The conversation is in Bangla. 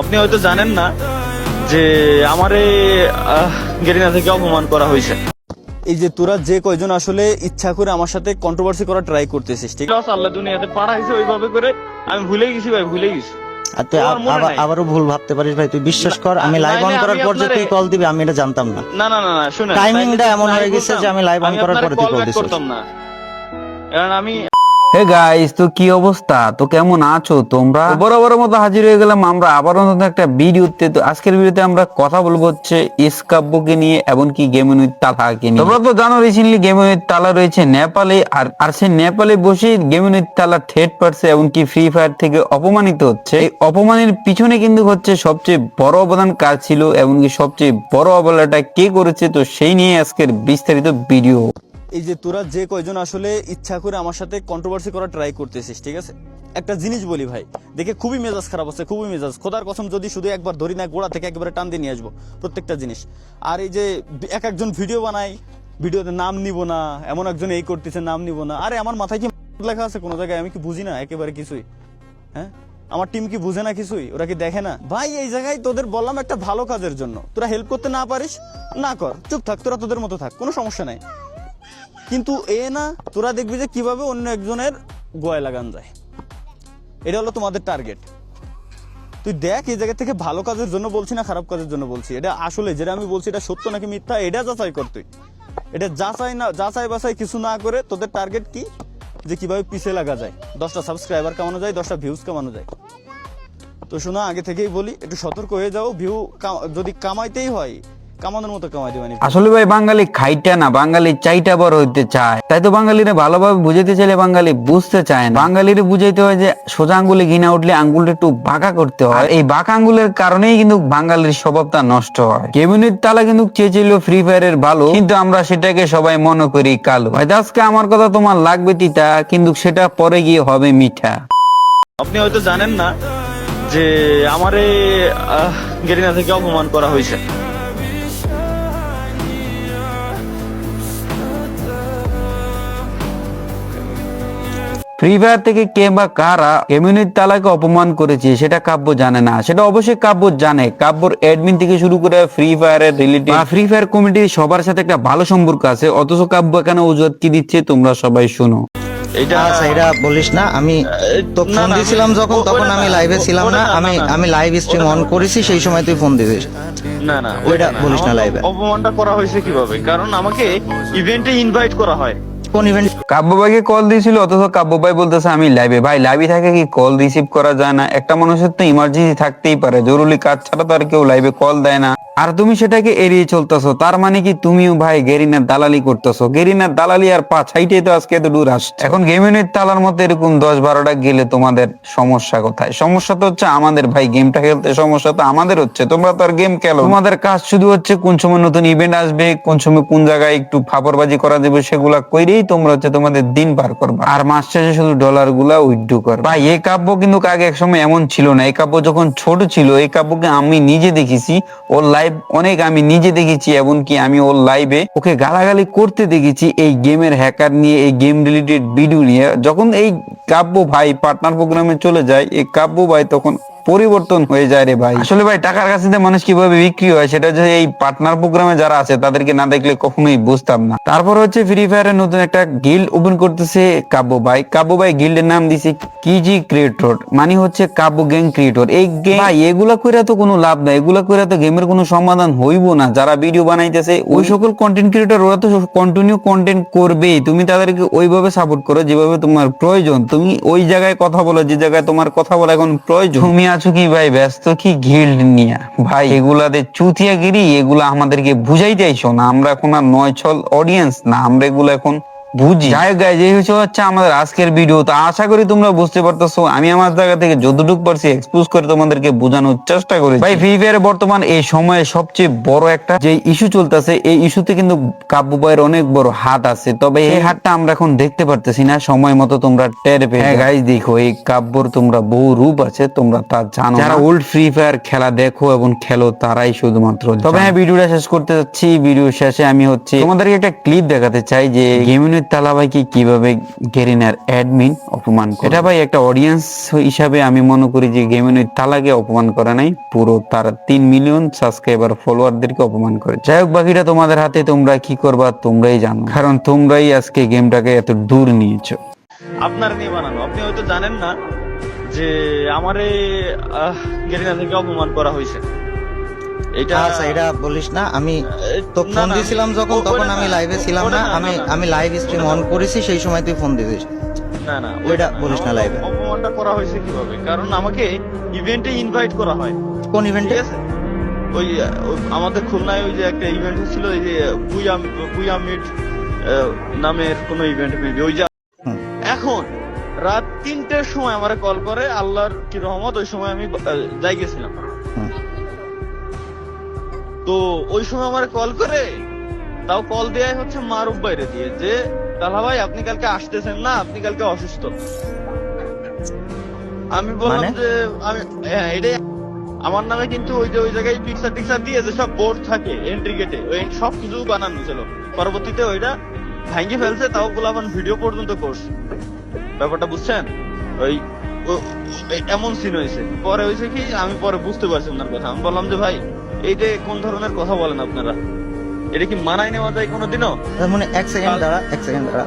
আপনি হয়তো জানেন না যে আমারে গেরিনা থেকে অপমান করা হয়েছে। এই যে তোরা যে কয়জন আসলে ইচ্ছা করে আমার সাথে কন্ট্রোভার্সি করা ট্রাই করতেছিস ঠিক আছে? আল্লাহ দুনিয়াতে পাঠাইছে ওইভাবে করে। আমি ভুলে গেছি ভাই ভুলে গেছি। আর তুই। আবারও ভুল ভাবতে পারিস ভাই তুই বিশ্বাস কর আমি লাইভ অন করার পর যে তুই কল দিবি আমি এটা জানতাম না। না না না Timing-টা এমন হয়ে গেছে যে আমি live on করার পরে তুই call দিছিস। না। কারণ আমি হে গাইস তো কি অবস্থা? তো কেমন আছো তোমরা? তো বরাবরের মতো হাজির হয়ে গেলাম আমরা আবার নতুন একটা ভিডিওতে। তো আজকের ভিডিওতে আমরা কথা বলব হচ্ছে ইসকাব্যকে নিয়ে এমনকি গেমনুইত তালাকে নিয়ে তোমরা তো জানো রিসেন্টলি গেমনুইত তালা রয়েছে নেপালে আর আর সে নেপালে বসে গেমনুইত তালা থেট পারছে এমনকি ফ্রি ফায়ার থেকে অপমানিত হচ্ছে। এই অপমানের পিছনে কিন্তু হচ্ছে সবচেয়ে বড় অবদান কার ছিল এমনকি সবচেয়ে বড় অবহেলাটা কে করেছে তো সেই নিয়ে আজকের বিস্তারিত ভিডিও। এই যে তোরা যে কয়জন আসলে ইচ্ছা করে আমার সাথে কন্ট্রোভার্সি করা ট্রাই করতেছিস, ঠিক আছে? একটা জিনিস বলি ভাই, দেখে খুবই মেজাজ খারাপ হচ্ছে, খুবই মেজাজ। খোদার কসম, যদি শুধু একবার ধরি না, গোড়া থেকে একবারে টান দিয়ে নিয়ে আসব প্রত্যেকটা জিনিস। আর এই যে এক একজন ভিডিও বানাই ভিডিওতে নাম নিব না, এমন একজন এই করতেছে, নাম নিব না। আরে, আমার মাথায় কি লেখা আছে কোনো জায়গায়? আমি কি বুঝি না একেবারে কিছুই? হ্যাঁ? আমার টিম কি বুঝে না কিছুই? ওরা কি দেখে না? ভাই, এই জায়গায় তোদের বললাম একটা ভালো কাজের জন্য। তোরা হেল্প করতে না পারিস, না কর। চুপ থাক, তোরা তোদের মতো থাক, কোনো সমস্যা নাই। কিন্তু এ না, তোরা দেখবি যে কীভাবে অন্য একজনের গোয়ায় লাগান যায়। এটা হলো তোমাদের টার্গেট তুই দেখ এই জায়গা থেকে ভালো কাজের জন্য বলছি না খারাপ কাজের জন্য বলছি। এটা আসলে যেটা আমি বলছি এটা সত্য নাকি মিথ্যা, এটা যাচাই কর তুই। এটা যাচাই না, যাচাই বাছাই কিছু না করে তোদের টার্গেট কি? যে কীভাবে পিছে লাগা যায়। দশটা সাবস্ক্রাইবার কামানো যায়, দশটা ভিউজ কামানো যায়। তো শোনা, আগে থেকেই বলি, একটু সতর্ক হয়ে যাও। ভিউ যদি কামাইতেই হয় কামানোর মতো কামাই দেবানি আসলে ভাই বাঙালি খাইটা না বাঙালি চাইটা বড় হইতে চায়। তাই তো বাঙালিরা ভালোভাবে বুঝাইতে চাইলে বাঙালি বুঝতে চায় না। বাঙালিরা বুঝাইতে হয় যে সোজা আঙ্গুলে ঘিনা উঠলে আঙ্গুলটা একটু বাঁকা করতে হয়। এই বাঁকা আঙ্গুলের কারণেই কিন্তু বাঙালির স্বভাবটা নষ্ট হয়। কেবিনের তালা কিন্তু চেয়েছিল ফ্রি ফায়ারের ভালো কিন্তু আমরা সেটাকে সবাই মনে করি কালো। ভাই আজকে আমার কথা তোমার লাগবে তিতা কিন্তু সেটা পরে গিয়ে হবে মিঠা। আপনি হয়তো জানেন না যে আমারে গেরিনা থেকে অপমান করা হয়েছে। ফ্রি ফায়ার থেকে কে বা কারা কমিউনিটি তালাকে অপমান করেছে সেটা কাব্য জানে না। সেটা অবশ্যই কাব্য জানে। কাব্যর অ্যাডমিন থেকে শুরু করে ফ্রি ফায়ারের রিলেটিভ বা ফ্রি ফায়ার কমিটির সবার সাথে একটা ভালো সম্পর্ক আছে অথচ কাব্য এখানে অজুহাত কি দিচ্ছে তোমরা সবাই শুনো। এটা আচ্ছা এটা বলিস না আমি তো ফোন দিছিলাম যখন তখন আমি লাইভে ছিলাম না আমি। আমি লাইভ স্ট্রিম অন করেছি সেই সময় তুই ফোন দিছিস। না না ওইটা বলিস না লাইভে। অপমানটা করা হয়েছে কীভাবে? কারণ আমাকে ইভেন্টে ইনভাইট করা হয়। কোন ইভেন্ট কাব্য ভাইকে কল দিয়েছিল, অথচ কাব্য ভাই বলতেছে, আমি লাইভে ভাই লাইভে থাকে কি? কল রিসিভ করা যায় না। একটা মানুষের তো ইমার্জেন্সি থাকতেই পারে। জরুরি কাজ ছাড়া তো আর কেউ লাইভে কল দেয় না। আর তুমি সেটাকে এড়িয়ে চলতেছো, তার মানে কি তুমিও ভাই গেরিনার দালালি করতেছো? গেরিনার দালালি আর পা ছাইটে তো আজকে এত দূর আসছে। এখন গেমিনের তালার মতো এরকম দশ বারোটা গেলে তোমাদের সমস্যা কোথায়? সমস্যা তো হচ্ছে আমাদের ভাই, গেমটা খেলতে সমস্যা তো আমাদের হচ্ছে। তোমরা তো আর গেম খেলো তোমাদের কাজ শুধু হচ্ছে কোন সময় নতুন ইভেন্ট আসবে, কোন সময় কোন জায়গায় একটু ফাপরবাজি করা যাবে, সেগুলা কইরেই তোমরা হচ্ছে তোমাদের দিন পার করবা। আর মাস শেষে শুধু ডলারগুলা উইথড্রু করবা। ভাই, এই কাব্য কিন্তু আগে এক সময় এমন ছিল না। এই কাব্য যখন ছোট ছিল, এই কাব্যকে আমি নিজে দেখেছি, ওর লাইভ অনেক আমি নিজে দেখেছি, এমনকি আমি ওর লাইভে ওকে গালাগালি করতে দেখেছি এই গেমের হ্যাকার নিয়ে, এই গেম রিলেটেড ভিডিও নিয়ে। যখন এই কাব্য ভাই পার্টনার প্রোগ্রামে চলে যায়, এই কাব্য ভাই তখন পরিবর্তন হয়ে যায় রে ভাই। আসলে ভাই টাকার কাছে মানুষ কীভাবে বিক্রি হয় সেটা যে এই পার্টনার প্রোগ্রামে যারা আছে তাদেরকে না দেখলে কখনোই বুঝতাম না। তারপর হচ্ছে ফ্রি ফায়ারের নতুন একটা গিল্ড ওপেন করতেছে কাব্য ভাই কাব্য ভাই গিল্ডের নাম দিছে কিজি ক্রিয়েটর মানে হচ্ছে কাব্য গ্যাং ক্রিয়েটর এই গেম ভাই এগুলা করে তো কোনো লাভ নাই। এগুলা করে তো গেমের কোনো সমাধান হইব না। যারা ভিডিও বানাইতেছে ওই সকল কন্টেন্ট ক্রিয়েটর ওরা তো কন্টিনিউ কন্টেন্ট করবেই। তুমি তাদেরকে ওইভাবে সাপোর্ট করো যেভাবে তোমার প্রয়োজন। তুমি ওই জায়গায় কথা বলো যে জায়গায় তোমার কথা বলা এখন প্রয়োজন। তুমি আছো কি ভাই? ব্যস্ত কি গিল্ড নিয়ে? ভাই, এগুলাতে চুতিয়া গিরি, এগুলা আমাদেরকে বুঝাই যাইছো না। আমরা এখন আর নয় ছল অডিয়েন্স না। আমরা এগুলো এখন বুঝি। যাই হোক guys, এই হচ্ছে হচ্ছে আমাদের আজকের ভিডিও তো আশা করি তোমরা বুঝতে পারতেছো আমি আমার জায়গা থেকে যতটুকু পারছি এক্সপোজ করে তোমাদেরকে বোঝানোর চেষ্টা করি ভাই ফ্রি ফায়ার বর্তমান এই সময়ে সবচেয়ে বড় একটা যে ইস্যু চলতেছে এই ইস্যুতে কিন্তু কাব্য ভাইয়ের অনেক বড় হাত আছে। তবে এই হাতটা আমরা এখন দেখতে পারতেছি না সময় মতো তোমরা টের পেয়ে হ্যাঁ গাইজ দেখো এই কাব্যর তোমরা বহু রূপ আছে তোমরা তা জানো যারা ওল্ড ফ্রি ফায়ার খেলা দেখো এবং খেলো তারাই শুধুমাত্র তবে হ্যাঁ ভিডিওটা শেষ করতে যাচ্ছি ভিডিও শেষে আমি হচ্ছে তোমাদেরকে একটা ক্লিপ দেখাতে চাই যে গেমিনের তালা ভাইকে কীভাবে গেরিনার অ্যাডমিন অপমান করে এটা ভাই একটা অডিয়েন্স হিসাবে আমি মনে করি যে গেমিনের তালাকে অপমান করে নাই। পুরো তার তিন মিলিয়ন সাবস্ক্রাইবার ফলোয়ারদেরকে অপমান করে। যাই হোক বাকিটা তোমাদের হাতে তোমরা কি করবা তোমরাই জানো। কারণ তোমরাই আজকে গেমটাকে এত দূর নিয়েছো। আপনার নিয়ে বানানো। আপনি হয়তো জানেন না যে আমারে গেরিনা থেকে অপমান করা হয়েছে। এটা আচ্ছা এটা বলিস না। আমি তো ফোন দিছিলাম যখন তখন আমি লাইভে ছিলাম না আমি। আমি লাইভ স্ট্রিম অন করেছি সেই সময় তুই ফোন দিছিস। না না ওইটা বলিস না live অপমানটা করা হয়েছে কীভাবে? কারণ আমাকে ইভেন্টে ইনভাইট করা হয়। কোন ইভেন্টে ওই আমাদের খুলনায় ওই যে একটা ইভেন্ট ছিল ওই যে বুয়া বুয়া মিট নামের কোন ইভেন্ট মেবি ওই যে এখন রাত তিনটের সময় আমারে কল করে আল্লাহর কি রহমত ওই সময় আমি যাই গেছিলাম। তো ওই সময় আমার কল করে? তাও কল দেয় হচ্ছে মারুফ বাইরে দিয়ে যে তালা ভাই আপনি কালকে আসতেছেন না আপনি কালকে অসুস্থ। আমি বললাম মানে? যে আমি হ্যাঁ এটাই। আমার নামে কিন্তু ওই যে ওই জায়গায় পিকচার টিকচার দিয়ে যে সব বোর্ড থাকে এন্ট্রি গেটে ওই সব কিছু বানানো ছিল। পরবর্তীতে ওইটা ভাঙ্গি ফেলছে তাও গোলাপান ভিডিও পর্যন্ত করছে। ব্যাপারটা বুঝছেন? ওই এমন সিন হয়েছে। পরে হয়েছে কি আমি পরে বুঝতে পারছি ওনার কথা। আমি বললাম যে ভাই এইটা কোন ধরনের কথা বলেন আপনারা? এটা কি মানায় নেওয়া যায় কোনোদিনও? তার মানে এক সেকেন্ড দাঁড়া এক সেকেন্ড দাঁড়া।